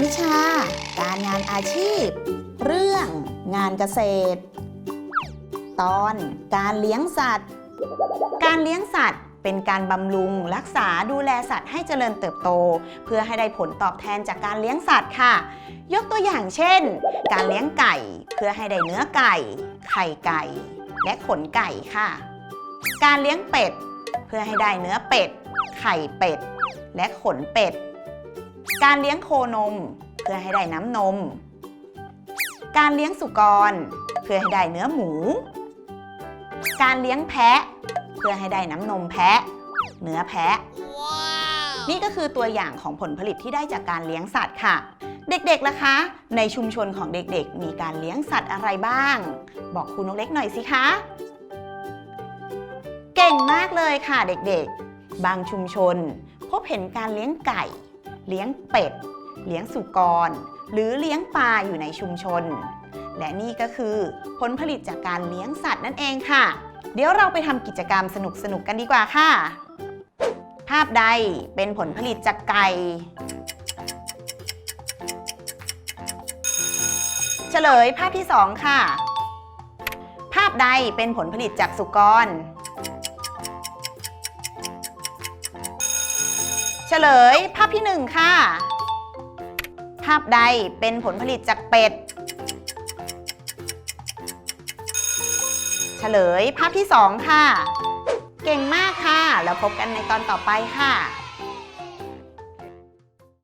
วิชา การงานอาชีพ เรื่องงานเกษตร ตอนการเลี้ยงสัตว์ การเลี้ยงสัตว์เป็นการบำรุงรักษาดูแลสัตว์ให้เจริญเติบโต เพื่อให้ได้ผลตอบแทนจากการเลี้ยงสัตว์ค่ะ ยกตัวอย่างเช่น การเลี้ยงไก่เพื่อให้ได้เนื้อไก่ ไข่ไก่ และขนไก่ค่ะ การเลี้ยงเป็ด เพื่อให้ได้เนื้อเป็ด ไข่เป็ด และขนเป็ด การเลี้ยงโคนม เพื่อให้ได้น้ำนม การเลี้ยงสุกร เพื่อให้ได้เนื้อหมู การเลี้ยงแพะ เพื่อให้ได้น้ำนมแพะ เนื้อแพะ นี่ก็คือตัวอย่างของผลผลิตที่ได้จากการเลี้ยงสัตว์ค่ะ เด็กๆล่ะคะ ในชุมชนของเด็กๆ มีการเลี้ยงสัตว์อะไรบ้าง บอกครูนกเล็กหน่อยสิคะ เก่งมากเลยค่ะเด็กๆ บางชุมชน พบเห็นการเลี้ยงไก่ เลี้ยงเป็ด เลี้ยงสุกร หรือเลี้ยงปลาอยู่ในชุมชน และนี่ก็คือผลผลิตจากการเลี้ยงสัตว์นั่นเองค่ะ เดี๋ยวเราไปทำกิจกรรมสนุกๆกันดีกว่าค่ะ ภาพใดเป็นผลผลิตจากไก่เฉลยภาพที่ 2 ค่ะ ภาพใดเป็นผลผลิตจากสุกร ฉลยภาพที่1ค่ะ ภาพใดเป็นผลผลิตจากเป็ด เฉลยภาพที่2ค่ะ เก่งมากค่ะ แล้วพบกันในตอนต่อไปค่ะ